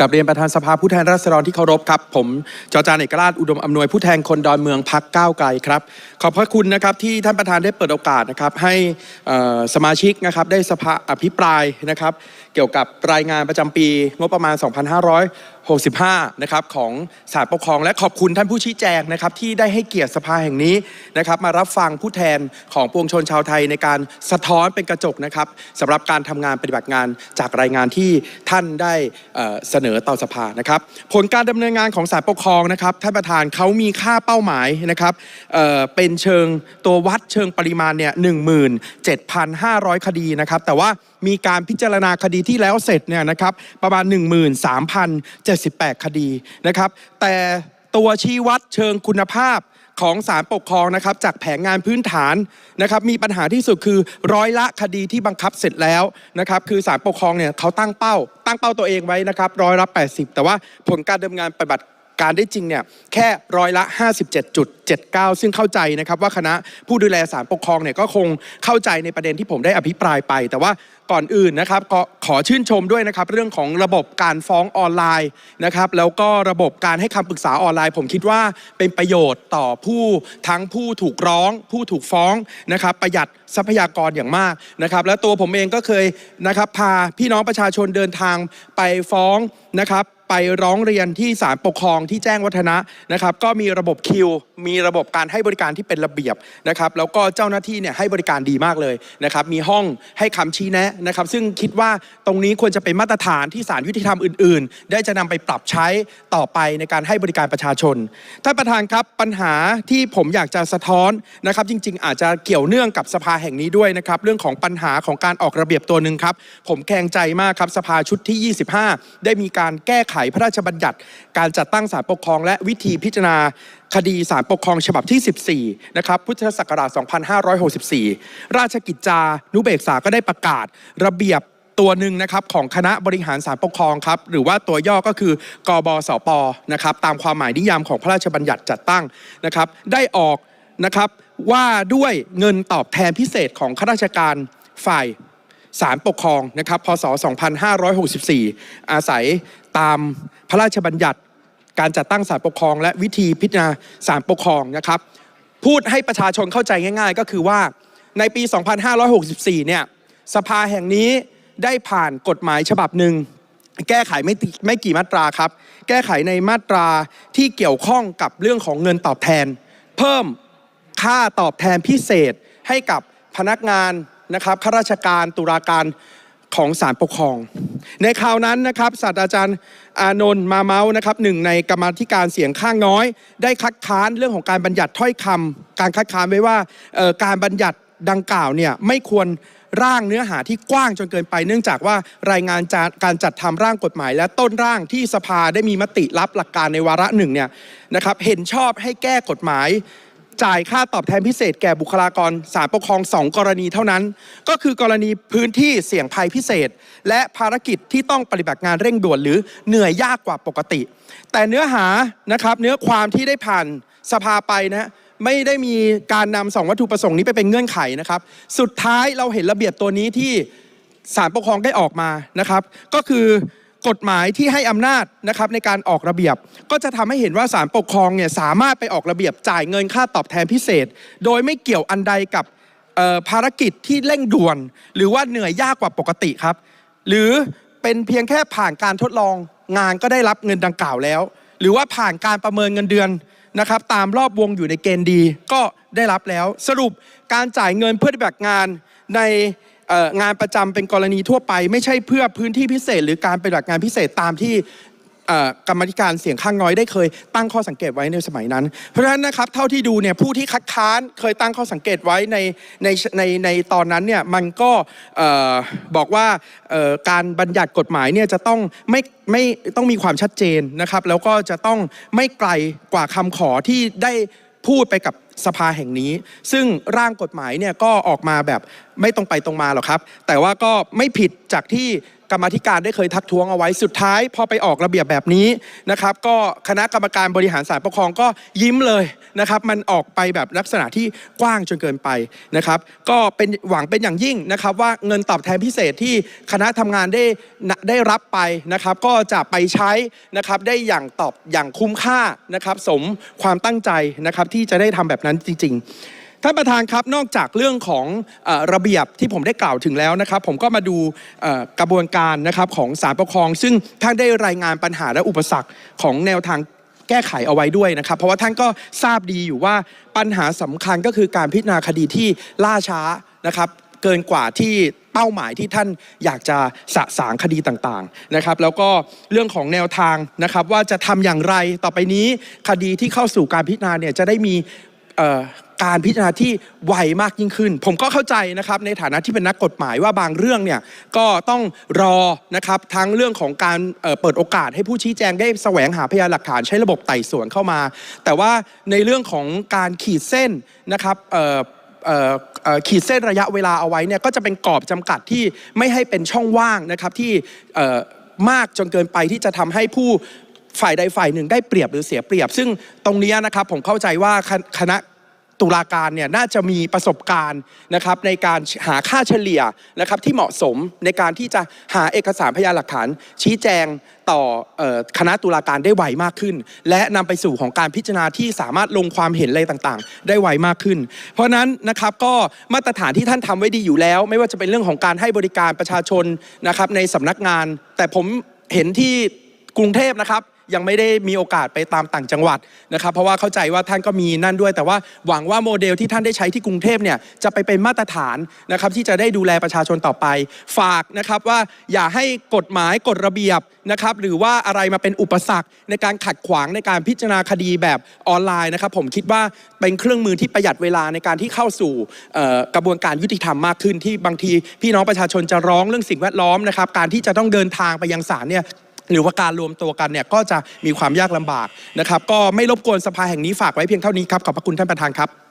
กับเรียนประธานสภาผู้แทนราษฎรที่เคารพครับ ผมจอจานเอกราชอุดมอำนวยผู้แทนคนดอนเมืองพักก้าวไกลครับ ขอบพระคุณนะครับที่ท่านประธานได้เปิดโอกาสนะครับให้สมาชิกนะครับได้สภาอภิปรายนะครับ เกี่ยวกับรายงานประจำปีงบประมาณ 65นะครับของศาลปกครอง และขอบคุณท่านผู้ชี้แจงนะครับที่ได้ให้เกียรติสภาแห่งนี้นะครับมารับฟังผู้แทนของปวงชนชาวไทยในการสะท้อนเป็นกระจกนะครับสำหรับการทำงานปฏิบัติงานจากรายงานที่ท่านได้เอ่อเสนอต่อสภานะครับผลการดำเนินงานของศาลปกครองนะครับท่านประธานเขามีค่าเป้าหมายนะครับเอ่อเป็นเชิงตัววัดเชิงปริมาณเนี่ย17,500 คดีนะครับแต่ว่า มีการพิจารณาคดีที่แล้วเสร็จเนี่ยนะครับประมาณ 13,078 คดีนะครับแต่ตัวชี้วัดเชิงคุณภาพของศาลปกครองนะครับจากแผงงานพื้นฐานนะครับมีปัญหาที่สุดคือร้อยละคดีที่บังคับเสร็จแล้วนะครับคือศาลปกครองเนี่ยเขาตั้งเป้า ตั้งเป้าตัวเองไว้นะครับร้อยละ 80 แต่ว่าผลการดำเนินงานปฏิบัติ การได้จริงเนี่ยแค่ร้อยละ 57.79 ซึ่งเข้าใจนะครับว่าคณะผู้ดูแลศาลปกครองเนี่ยก็คงเข้าใจในประเด็นที่ผมได้อภิปรายไป แต่ว่าก่อนอื่นนะครับขอชื่นชมด้วยนะครับเรื่องของระบบการฟ้องออนไลน์นะครับแล้วก็ระบบการให้คำปรึกษาออนไลน์ ผมคิดว่าเป็นประโยชน์ต่อผู้ทั้งผู้ถูกร้อง ผู้ถูกฟ้องนะครับประหยัดทรัพยากรอย่างมากนะครับและตัวผมเองก็เคยนะครับพาพี่น้องประชาชนเดินทางไปฟ้องนะครับ ไปร้องเรียนที่ศาลปกครองที่แจ้งวัฒนะนะครับ ก็มีระบบคิว มีระบบการให้บริการที่เป็นระเบียบนะครับแล้วก็เจ้าหน้าที่เนี่ยให้บริการดีมากเลยนะครับ มีห้องให้คำชี้แนะนะครับ ซึ่งคิดว่าตรงนี้ควรจะเป็นมาตรฐานที่ศาลยุติธรรมอื่น ๆ ได้จะนำไปปรับใช้ต่อไปในการให้บริการประชาชนท่านประธานครับปัญหาที่ผมอยากจะสะท้อนนะครับ จริง ๆ อาจจะเกี่ยวเนื่องกับสภาแห่งนี้ด้วยนะครับ เรื่องของปัญหาของการออกระเบียบตัวหนึ่งครับ ผมแคลงใจมากครับสภาชุดที่ 25 ได้มีการแก้ไขพระราชบัญญัติ การจัดตั้งศาลปกครอง และวิธีพิจารณาคดีศาลปกครองฉบับที่ 14 นะครับ พุทธศักราช 2564 ราชกิจจานุเบกษาก็ได้ประกาศระเบียบตัวหนึ่งนะครับของคณะบริหารศาลปกครองครับหรือว่าตัวย่อก็คือกบสปนะครับตามความหมายนิยามของพระราชบัญญัติจัดตั้งนะครับ ได้ออกนะครับว่าด้วยเงินตอบแทนพิเศษของข้าราชการฝ่ายศาลปกครองนะครับพศ 2564 อาศัย ตามพระราชบัญญัติ การจัดตั้งศาลปกครอง และวิธีพิจารณาศาลปกครองนะครับ พูดให้ประชาชนเข้าใจง่าย ๆ ก็คือว่าในปี 2564 เนี่ยสภาแห่งนี้ได้ผ่านกฎหมายฉบับหนึ่งแก้ไขไม่ไม่กี่มาตราครับ แก้ไขในมาตราที่เกี่ยวข้องกับเรื่องของเงินตอบแทน เพิ่มค่าตอบแทนพิเศษให้กับพนักงานนะครับข้าราชการตุลาการ ของศาลปกครอง ในคราวนั้นนะครับศาสตราจารย์อานนท์มาเมาส์นะครับหนึ่งในกรรมาธิการเสียงข้างน้อย ได้คัดค้านเรื่องของการบัญญัติถ้อยคำการคัดค้านไว้ว่าการบัญญัติดังกล่าวเนี่ยไม่ควรร่างเนื้อหาที่กว้างจนเกินไป เนื่องจากว่ารายงานจากการจัดทำร่างกฎหมาย และต้นร่างที่สภาได้มีมติรับหลักการในวาระหนึ่งเนี่ยนะครับเห็นชอบให้แก้กฎหมาย จ่ายค่าตอบแทนพิเศษแก่บุคลากรศาลปกครองสองกรณีเท่านั้น ก็คือกรณีพื้นที่เสี่ยงภัยพิเศษ และภารกิจที่ต้องปฏิบัติงานเร่งด่วนหรือเหนื่อยยากกว่าปกติ แต่เนื้อหานะครับเนื้อความที่ได้ผ่านสภาไปนะฮะไม่ได้มีการนำสองวัตถุประสงค์นี้ไปเป็นเงื่อนไขนะครับ สุดท้ายเราเห็นระเบียบตัวนี้ที่ศาลปกครองได้ออกมานะครับ ก็คือ กฎหมายที่ให้อำนาจนะครับในการออกระเบียบ ก็จะทำให้เห็นว่าศาลปกครองเนี่ยสามารถไปออกระเบียบจ่ายเงินค่าตอบแทนพิเศษ โดยไม่เกี่ยวอันใดกับภารกิจที่เร่งด่วน หรือว่าเหนื่อยยากกว่าปกติครับ หรือเป็นเพียงแค่ผ่านการทดลองงานก็ได้รับเงินดังกล่าวแล้ว หรือว่าผ่านการประเมินเงินเดือนนะครับตามรอบวงอยู่ในเกณฑ์ดีก็ได้รับแล้ว สรุปการจ่ายเงินเพื่อปฏิบัติงานใน งานประจำเป็นกรณีทั่วไป ไม่ใช่เพื่อพื้นที่พิเศษ หรือการปฏิบัติงานพิเศษตามที่กรรมธิการเสียงข้างน้อยได้เคยตั้งข้อสังเกตไว้ในสมัยนั้น เพราะฉะนั้นนะครับเท่าที่ดูเนี่ยผู้ที่คัดค้านเคยตั้งข้อสังเกตไว้ในในในในตอนนั้นเนี่ยมันก็บอกว่าการบัญญัติกฎหมายเนี่ยจะต้องไม่ไม่ต้องมีความชัดเจนนะครับ แล้วก็จะต้องไม่ไกลกว่าคำขอที่ได้ พูดไปกับสภาแห่งนี้ ซึ่งร่างกฎหมายเนี่ยก็ออกมาแบบไม่ตรงไปตรงมาหรอกครับ แต่ว่าก็ไม่ผิดจากที่ กรรมธิการได้เคยทักท้วงเอาไว้สุดท้ายพอไปออกระเบียบแบบนี้นะครับ ก็คณะกรรมการบริหารศาลปกครองก็ยิ้มเลยนะครับมันออกไปแบบลักษณะที่กว้างจนเกินไปนะครับ ก็เป็นหวังเป็นอย่างยิ่งนะครับ ว่าเงินตอบแทนพิเศษที่คณะทำงานได้ได้รับไปนะครับ ก็จะไปใช้นะครับได้อย่างตอบอย่างคุ้มค่านะครับ สมความตั้งใจนะครับที่จะได้ทำแบบนั้นจริง ๆ ท่านประธานครับนอกจากเรื่องของอระเบียบที่ผมได้กล่าวถึงแล้วนะครับ ผมก็มาดูกระบวนการนะครับของศาลปกครอง ซึ่งท่านได้รายงานปัญหาและอุปสรรคของแนวทางแก้ไขเอาไว้ด้วยนะครับ เพราะว่าท่านก็ทราบดีอยู่ว่าปัญหาสำคัญก็คือการพิจารณาคดีที่ล่าช้านะครับ เกินกว่าที่เป้าหมายที่ท่านอยากจะสะสางคดีต่างๆนะครับ แล้วก็เรื่องของแนวทางนะครับ ว่าจะทำอย่างไรต่อไปนี้คดีที่เข้าสู่การพิจารณาเนี่ยจะได้มี การพิจารณาที่ไวมากยิ่งขึ้น ผมก็เข้าใจนะครับในฐานะที่เป็นนักกฎหมายว่าบางเรื่องเนี่ยก็ต้องรอนะครับทั้งเรื่องของการเเปิดโอกาสให้ผู้ชี้แจงได้แสวงหาพยานหลักฐานใช้ระบบไต่สวนเข้ามา แต่ว่าในเรื่องของการขีดเส้นนะครับขีดเส้นระยะเวลาเอาไว้เนี่ยก็จะเป็นกรอบจำกัดที่ไม่ให้เป็นช่องว่างนะครับที่มากจนเกินไปที่จะทำให้ผู้ ฝ่ายใดฝ่ายหนึ่งได้เปรียบหรือเสียเปรียบ ซึ่งตรงนี้นะครับผมเข้าใจว่าคณะตุลาการเนี่ยน่าจะมีประสบการณ์นะครับในการหาค่าเฉลี่ยนะครับที่เหมาะสมในการที่จะหาเอกสารพยานหลักฐาน ชี้แจงต่อคณะตุลาการได้ไวมากขึ้น และนำไปสู่ของการพิจารณาที่สามารถลงความเห็นอะไรต่างๆ ได้ไวมากขึ้น เพราะฉะนั้นนะครับก็มาตรฐานที่ท่านทำไว้ดีอยู่แล้ว ไม่ว่าจะเป็นเรื่องของการให้บริการประชาชนนะครับในสำนักงาน แต่ผมเห็นที่กรุงเทพนะครับ ยังไม่ได้มีโอกาสไปตามต่างจังหวัดนะครับเพราะว่าเข้าใจว่าท่านก็มีนั่นด้วย แต่ว่าหวังว่าโมเดลที่ท่านได้ใช้ที่กรุงเทพเนี่ยจะไปเป็นมาตรฐานนะครับที่จะได้ดูแลประชาชนต่อไป ฝากนะครับว่าอย่าให้กฎหมายกฎระเบียบนะครับหรือว่าอะไรมาเป็นอุปสรรคในการขัดขวางในการพิจารณาคดีแบบออนไลน์นะครับผมคิดว่าเป็นเครื่องมือที่ประหยัดเวลาในการที่เข้าสู่กระบวนการยุติธรรมมากขึ้นที่บางที พี่น้องประชาชนจะร้องเรื่องสิ่งแวดล้อมนะครับการที่จะต้องเดินทางไปยังศาลเนี่ย หรือว่าการรวมตัวกันเนี่ยก็จะมีความยากลำบากนะครับ ก็ไม่รบกวนสภาแห่งนี้ฝากไว้เพียงเท่านี้ครับขอบพระคุณท่านประธานครับ